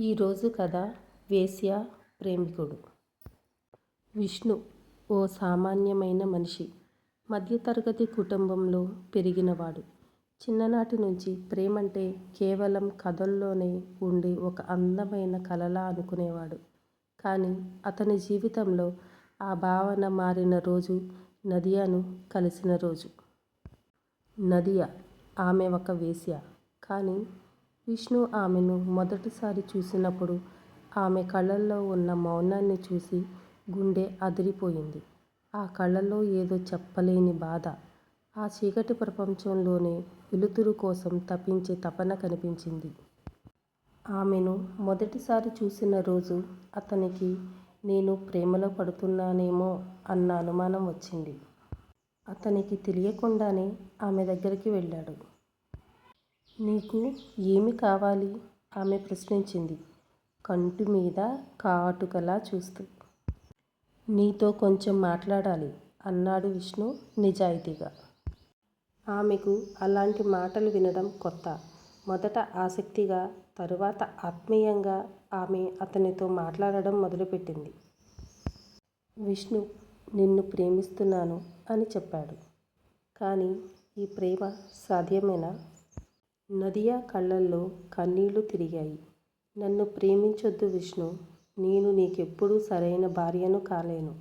ఈరోజు కథ వేశ్య ప్రేమికుడు. విష్ణు ఓ సామాన్యమైన మనిషి. మధ్యతరగతి కుటుంబంలో పెరిగినవాడు. చిన్ననాటి నుంచి ప్రేమంటే కేవలం కథల్లోనే ఉండే ఒక అందమైన కలలా అనుకునేవాడు. కానీ అతని జీవితంలో ఆ భావన మారిన రోజు నదియాను కలిసిన రోజు. నదియా ఆమె ఒక వేశ్య. కానీ విష్ణు ఆమెను మొదటిసారి చూసినప్పుడు ఆమె కళ్ళల్లో ఉన్న మౌనాన్ని చూసి గుండె అదిరిపోయింది. ఆ కళ్ళల్లో ఏదో చెప్పలేని బాధ. ఆ చీకటి ప్రపంచంలోనే వెలుతురు కోసం తపించే తపన కనిపించింది. ఆమెను మొదటిసారి చూసిన రోజు అతనికి నేను ప్రేమలో పడుతున్నానేమో అన్న అనుమానం వచ్చింది. అతనికి తెలియకుండానే ఆమె దగ్గరికి వెళ్ళాడు. నీకు ఏమి కావాలి? ఆమె ప్రశ్నించింది. కంటి మీద కాటుకలా చూస్తూ. నీతో కొంచెం మాట్లాడాలి అన్నాడు విష్ణు నిజాయితీగా. ఆమెకు అలాంటి మాటలు వినడం కొత్త. మొదట ఆసక్తిగా తరువాత ఆత్మీయంగా ఆమె అతనితో మాట్లాడడం మొదలుపెట్టింది. విష్ణు నిన్ను ప్రేమిస్తున్నాను అని చెప్పాడు. కానీ ఈ ప్రేమ సాధ్యమేనా? నదియా కళ్ళల్లో కన్నీళ్ళు తిరిగాయి. నన్ను ప్రేమించొద్దు విష్ణు నేను నీకెప్పుడూ సరైన భార్యను కాలేను.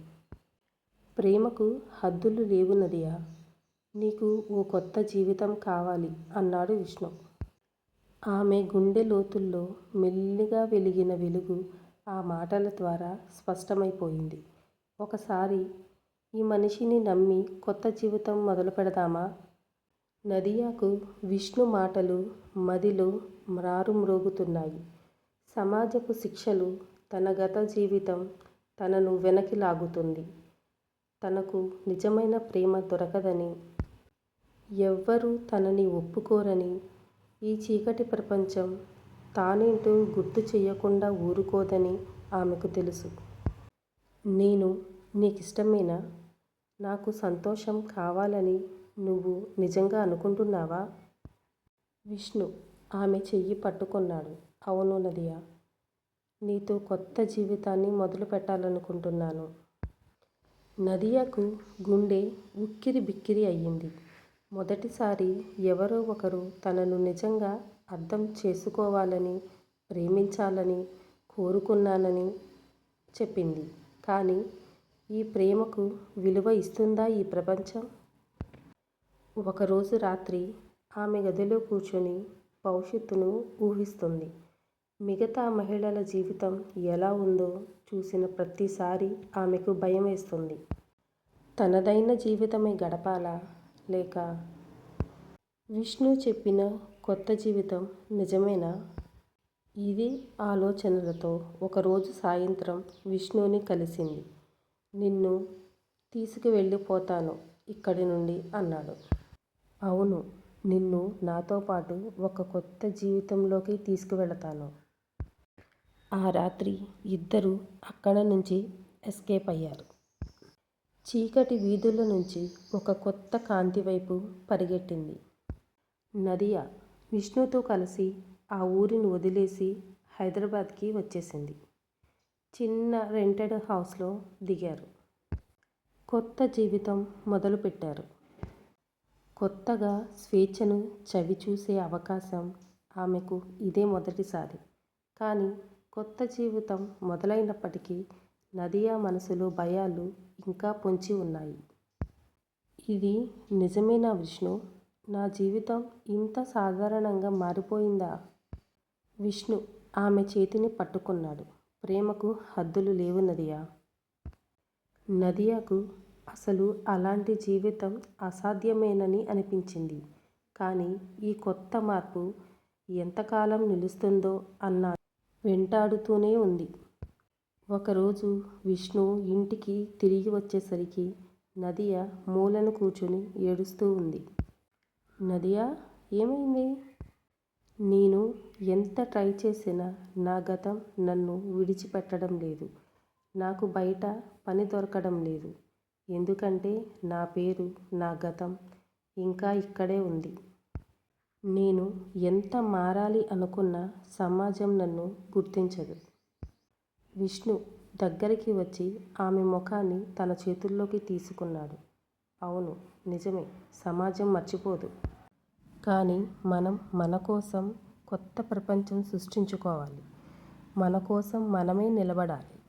ప్రేమకు హద్దులు లేవు నదియా. నీకు ఓ కొత్త జీవితం కావాలి అన్నాడు విష్ణు. ఆమె గుండె లోతుల్లో మెల్లిగా వెలిగిన వెలుగు ఆ మాటల ద్వారా స్పష్టమైపోయింది. ఒకసారి ఈ మనిషిని నమ్మి కొత్త జీవితం మొదలు పెడదామా నదియాకు విష్ణు మాటలు మదిలో మ్రారుమ్రోగుతున్నాయి సమాజపు శిక్షలు తన గత జీవితం తనను వెనక్కి లాగుతుంది. తనకు నిజమైన ప్రేమ దొరకదని ఎవ్వరూ తనని ఒప్పుకోరని ఈ చీకటి ప్రపంచం తానేంటో గుర్తు చెయ్యకుండా ఊరుకోదని ఆమెకు తెలుసు. నేను నీకిష్టమేనా? నాకు సంతోషం కావాలని నువ్వు నిజంగా అనుకుంటున్నావా? విష్ణు ఆమె చెయ్యి పట్టుకున్నాడు. అవును నదియా నీతో కొత్త జీవితాన్ని మొదలు పెట్టాలనుకుంటున్నాను. నదియాకు గుండె ఉక్కిరి బిక్కిరి అయ్యింది. మొదటిసారి ఎవరో ఒకరు తనను నిజంగా అర్థం చేసుకోవాలని ప్రేమించాలని కోరుకున్నానని చెప్పింది. కానీ ఈ ప్రేమకు విలువ ఇస్తుందా ఈ ప్రపంచం? ఒకరోజు రాత్రి ఆమె గదిలో కూర్చొని భవిష్యత్తును ఊహిస్తుంది. మిగతా మహిళల జీవితం ఎలా ఉందో చూసిన ప్రతిసారి ఆమెకు భయం వేస్తుంది. తనదైన జీవితమే గడపాలా? లేక విష్ణు చెప్పిన కొత్త జీవితం నిజమేనా? ఇది ఆలోచనలతో ఒకరోజు సాయంత్రం విష్ణుని కలిసింది. నిన్ను తీసుకువెళ్ళిపోతాను ఇక్కడి నుండి అన్నాడు. అవును నిన్ను నాతో పాటు ఒక కొత్త జీవితంలోకి తీసుకువెళతాను. ఆ రాత్రి ఇద్దరూ అక్కడ నుంచి ఎస్కేప్ అయ్యారు. చీకటి వీధుల నుంచి ఒక కొత్త కాంతి వైపు పరిగెట్టింది నదియా? విష్ణుతో కలిసి ఆ ఊరిని వదిలేసి హైదరాబాద్కి వచ్చేసింది. చిన్న రెంటెడ్ హౌస్లో దిగారు. కొత్త జీవితం మొదలుపెట్టారు. కొత్తగా స్వేచ్ఛను చవిచూసే అవకాశం ఆమెకు ఇదే మొదటిసారి. కానీ కొత్త జీవితం మొదలైనప్పటికీ నదియా మనసులో భయాలు ఇంకా పొంచి ఉన్నాయి. ఇది నిజమేనా విష్ణు. నా జీవితం ఇంత సాధారణంగా మారిపోయిందా? విష్ణు ఆమె చేతిని పట్టుకున్నాడు. ప్రేమకు హద్దులు లేవు నదియా. నదియాకు అసలు అలాంటి జీవితం అసాధ్యమేనని అనిపించింది. కానీ ఈ కొత్త మార్పు ఎంతకాలం నిలుస్తుందో అన్న వెంటాడుతూనే ఉంది. ఒకరోజు విష్ణు ఇంటికి తిరిగి వచ్చేసరికి నదియ మూలను కూర్చుని ఏడుస్తూ ఉంది. నదియా ఏమైంది? నేను ఎంత ట్రై చేసినా నా గతం నన్ను విడిచిపెట్టడం లేదు. నాకు బయట పని దొరకడం లేదు. ఎందుకంటే నా పేరు నా గతం ఇంకా ఇక్కడే ఉంది. నేను ఎంత మారాలి అనుకున్నా సమాజం నన్ను గుర్తించదు. విష్ణు దగ్గరికి వచ్చి ఆమె ముఖాన్ని తన చేతుల్లోకి తీసుకున్నాడు. అవును నిజమే సమాజం మర్చిపోదు. కానీ మనం మన కోసం కొత్త ప్రపంచం సృష్టించుకోవాలి. మన కోసం మనమే నిలబడాలి.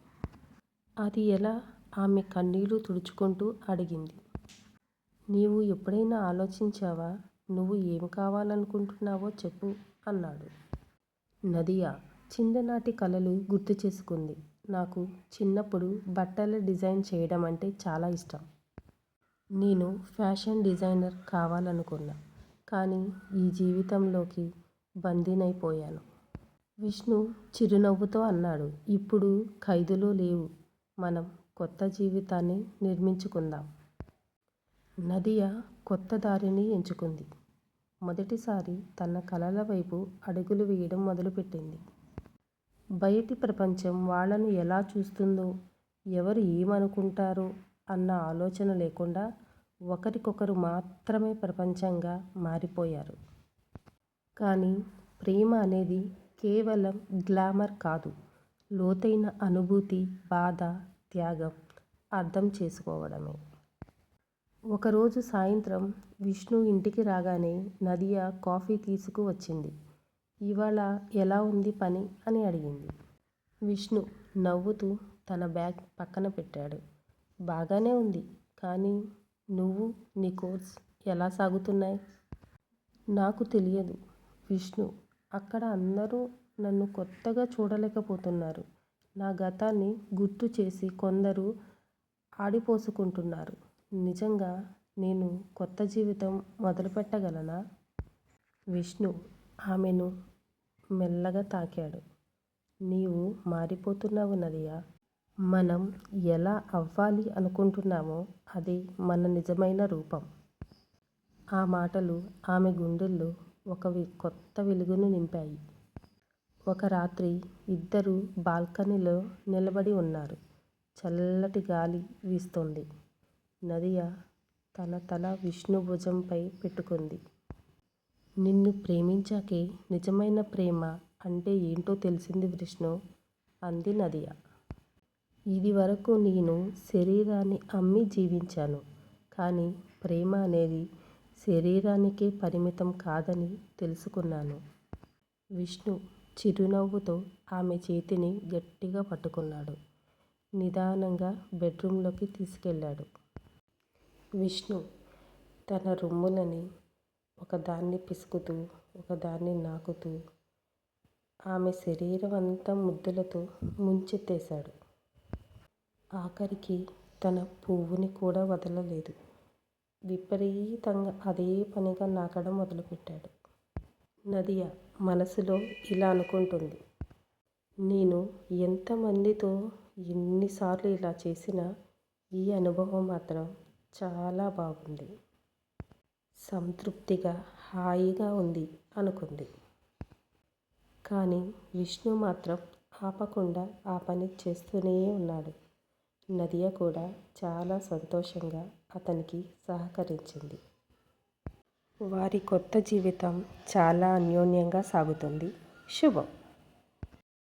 అది ఎలా? ఆమె కన్నీళ్ళు తుడుచుకుంటూ అడిగింది. నీవు ఎప్పుడైనా ఆలోచించావా? నువ్వు ఏమి కావాలనుకుంటున్నావో చెప్పు అన్నాడు. నదియా చిన్ననాటి కలలు గుర్తు చేసుకుంది. నాకు చిన్నప్పుడు బట్టల డిజైన్ చేయడం అంటే చాలా ఇష్టం. నేను ఫ్యాషన్ డిజైనర్ కావాలనుకున్నా కానీ ఈ జీవితంలోకి బందీనైపోయాను విష్ణు చిరునవ్వుతో అన్నాడు. ఇప్పుడు ఖైదులో లేవు. మనం కొత్త జీవితాన్ని నిర్మించుకుందాం. నదియ కొత్త దారిని ఎంచుకుంది. మొదటిసారి తన కలల వైపు అడుగులు వేయడం మొదలుపెట్టింది. బయటి ప్రపంచం వాళ్ళను ఎలా చూస్తుందో ఎవరు ఏమనుకుంటారో అన్న ఆలోచన లేకుండా ఒకరికొకరు మాత్రమే ప్రపంచంగా మారిపోయారు. కానీ ప్రేమ అనేది కేవలం గ్లామర్ కాదు లోతైన అనుభూతి బాధ త్యాగం అర్థం చేసుకోవడమే. ఒకరోజు సాయంత్రం విష్ణు ఇంటికి రాగానే నదియా కాఫీ తీసుకు వచ్చింది. ఇవాళ ఎలా ఉంది పని? అని అడిగింది. విష్ణు నవ్వుతూ తన బ్యాగ్ పక్కన పెట్టాడు. బాగానే ఉంది కానీ నువ్వు నీ కోర్స్ ఎలా సాగుతున్నాయి? నాకు తెలియదు. విష్ణు అక్కడ అందరూ నన్ను కొత్తగా చూడలేకపోతున్నారు. నా గతాన్ని గుర్తు చేసి కొందరు ఆడిపోసుకుంటున్నారు. నిజంగా నేను కొత్త జీవితం మొదలుపెట్టగలనా? విష్ణు ఆమెను మెల్లగా తాకాడు. నీవు మారిపోతున్నావు నదియా? మనం ఎలా అవ్వాలి అనుకుంటున్నామో అది మన నిజమైన రూపం. ఆ మాటలు ఆమె గుండెల్లో ఒక కొత్త వెలుగును నింపాయి. ఒక రాత్రి ఇద్దరు బాల్కనీలో నిలబడి ఉన్నారు. చల్లటి గాలి వీస్తోంది. నదియ తన తల విష్ణు భుజంపై పెట్టుకుంది. నిన్ను ప్రేమించాకే నిజమైన ప్రేమ అంటే ఏంటో తెలిసింది విష్ణు అంది నదియ. ఇది వరకు నేను శరీరాన్ని అమ్మి జీవించాను కానీ ప్రేమ అనేది శరీరానికే పరిమితం కాదని తెలుసుకున్నాను. విష్ణు చిరునవ్వుతో ఆమె చేతిని గట్టిగా పట్టుకున్నాడు. నిదానంగా బెడ్రూమ్లోకి తీసుకెళ్ళాడు. విష్ణు తన రొమ్ములని ఒకదాన్ని పిసుకుతూ ఒకదాన్ని నాకుతూ ఆమె శరీరం అంతా ముద్దులతో ముంచెత్తేశాడు. ఆఖరికి తన పువ్వుని కూడా వదలలేదు. విపరీతంగా అదే పనిగా నాకడం మొదలుపెట్టాడు. నదియ మనసులో ఇలా అనుకుంటుంది. నేను ఎంతమందితో ఎన్నిసార్లు ఇలా చేసినా ఈ అనుభవం మాత్రం చాలా బాగుంది. సంతృప్తిగా హాయిగా ఉంది అనుకుంది. కానీ విష్ణు మాత్రం ఆపకుండా ఆ పని చేస్తూనే ఉన్నాడు. నదియ కూడా చాలా సంతోషంగా అతనికి సహకరించింది. వారి కొత్త జీవితం చాలా అన్యోన్యంగా సాగుతుంది. శుభం.